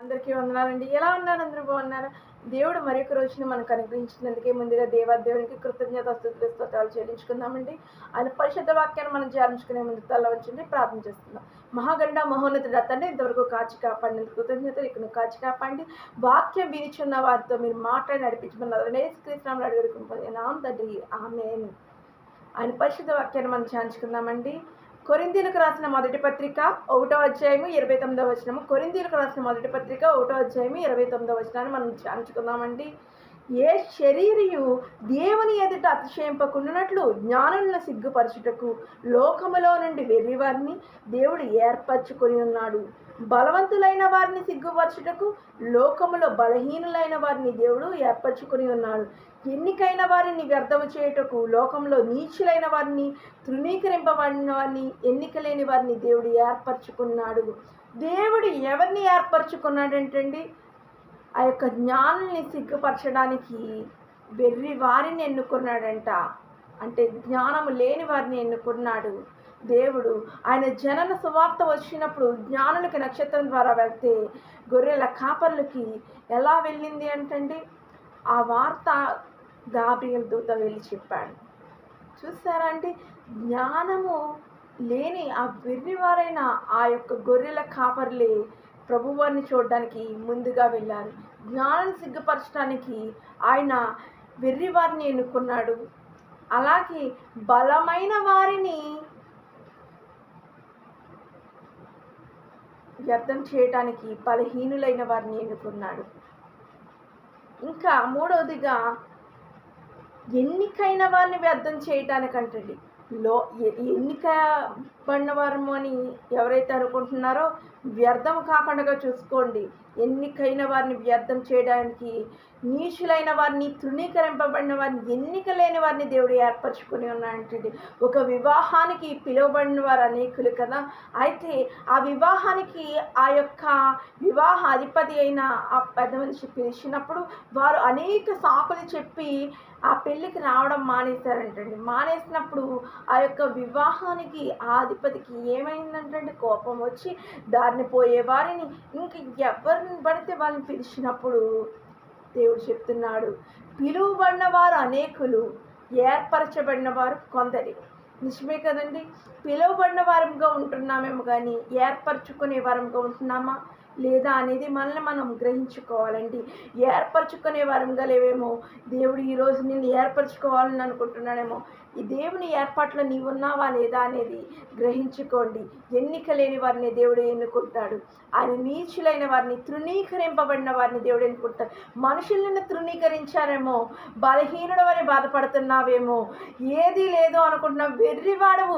అందరికీ వందనాలండి. ఎలా ఉన్నారు? అందరూ బాగున్నారు? దేవుడు మరొక రోజున మనకు అనుగ్రహించినందుకే ముందుగా దేవా దేవునికి కృతజ్ఞత స్తోత్రాలు చెల్లించుకుందామండి. ఆయన పరిశుద్ధ వాక్యాన్ని మనం ధ్యానించుకునే ముందు తల వచ్చింది ప్రార్థన చేస్తున్నాం. మహాగండ మహోన్నతుడు తండ్రి ఇంతవరకు కాచి కాపాడి కృతజ్ఞతలు. ఇక్కడ కాచి కాపాడి వాక్యం వినిచున్న వారితో మీరు మాట్లాడి నడిపించమన్నారు. నేసుకృష్ణంలో అడుగుడుకుని నాం తండ్రి. ఆమె ఆయన పరిశుద్ధ వాక్యాన్ని మనం ధ్యానించుకుందామండి. కొరిందీలకు రాసిన మొదటి పత్రిక ఒకటో అధ్యాయము ఇరవై తొమ్మిదో వచనము. కొరిందీలకు రాసిన మొదటి పత్రిక ఒకటో అధ్యాయము ఇరవై తొమ్మిదో వచనాన్ని మనం ధ్యానించుకుందామండి ఏ శరీరయు దేవ అతిశయింపకుండానట్లు జ్ఞానులను సిగ్గుపరచుటకు లోకములో నుండి వెర్రివారిని దేవుడు ఏర్పరచుకొని ఉన్నాడు. బలవంతులైన వారిని సిగ్గుపరచుటకు లోకములో బలహీనులైన వారిని దేవుడు ఏర్పరచుకొని ఉన్నాడు. ఎన్నికైన వారిని వ్యర్థము చేయుటకు లోకంలో నీచులైన వారిని తృణీకరింపబడిన వారిని ఎన్నిక లేని వారిని దేవుడు ఏర్పరచుకున్నాడు. దేవుడు ఎవరిని ఏర్పరచుకున్నాడంటండి? ఆ యొక్క జ్ఞానుల్ని సిగ్గుపరచడానికి వెర్రి వారిని ఎన్నుకున్నాడంట. అంటే జ్ఞానము లేని వారిని ఎన్నుకున్నాడు దేవుడు. ఆయన జనన సువార్త వచ్చినప్పుడు జ్ఞానులకి నక్షత్రం ద్వారా వెళ్తే గొర్రెల కాపర్లకి ఎలా వెళ్ళింది అంటండి? ఆ వార్త గాబ్రియల్ దూత వెళ్ళి చెప్పాడు. చూసారా అండి? జ్ఞానము లేని ఆ వెర్రివారైన ఆ యొక్క గొర్రెల కాపర్లే ప్రభువారిని చూడడానికి ముందుగా వెళ్ళారు. జ్ఞానం సిగ్గుపరచడానికి ఆయన వెర్రివారిని ఎన్నుకున్నాడు. అలాగే బలమైన వారిని వ్యర్థం చేయటానికి బలహీనులైన వారిని ఎన్నుకున్నాడు. ఇంకా మూడవదిగా ఎన్నికైన వారిని వ్యర్థం చేయటానికంటండి. లో ఎన్నిక పడిన వారము అని ఎవరైతే అనుకుంటున్నారో వ్యర్థం కాకుండా చూసుకోండి. ఎన్నికైన వారిని వ్యర్థం చేయడానికి నీచులైన వారిని తృణీకరింపబడిన వారిని ఎన్నిక లేని వారిని దేవుడు ఏర్పరచుకుని ఉన్నాడంటండి. ఒక వివాహానికి పిలువబడిన వారు అనేకులు కదా. అయితే ఆ వివాహానికి ఆ యొక్క వివాహ అధిపతి అయిన ఆ పెద్ద మనిషి పిలిచినప్పుడు వారు అనేక సాకులు చెప్పి ఆ పెళ్ళికి రావడం మానేశారంటండి. మానేసినప్పుడు ఆ యొక్క వివాహానికి ఆధిపతికి ఏమైందంటే కోపం వచ్చి దారిని పోయే వారిని ఇంక ఎవరిని పడితే వాళ్ళని పిలిచినప్పుడు దేవుడు చెప్తున్నాడు పిలువబడిన వారు అనేకులు ఏర్పరచబడిన వారు కొందరి. నిజమే కదండి? పిలువబడిన వారంగా ఉంటున్నామేమో కానీ ఏర్పరచుకునే వారంగా ఉంటున్నామా? లేదా అనేది మనల్ని మనం గ్రహించుకోవాలండి. ఏర్పరచుకునే వారంగా లేవేమో దేవుడు ఈరోజు నిన్ను ఏర్పరచుకోవాలని అనుకుంటున్నాడేమో ఈ దేవుని ఏర్పాట్లో నీవున్నావా లేదా అనేది గ్రహించుకోండి. ఎన్నిక లేని వారిని దేవుడు ఎన్నుకుంటాడు ఆయన నీచులైన వారిని తృణీకరింపబడిన వారిని దేవుడు ఎన్నుకుంటాడు మనుషులను తృణీకరించారేమో బలహీనుడు అని బాధపడుతున్నావేమో ఏది లేదో అనుకుంటున్నావు వెర్రివాడవు.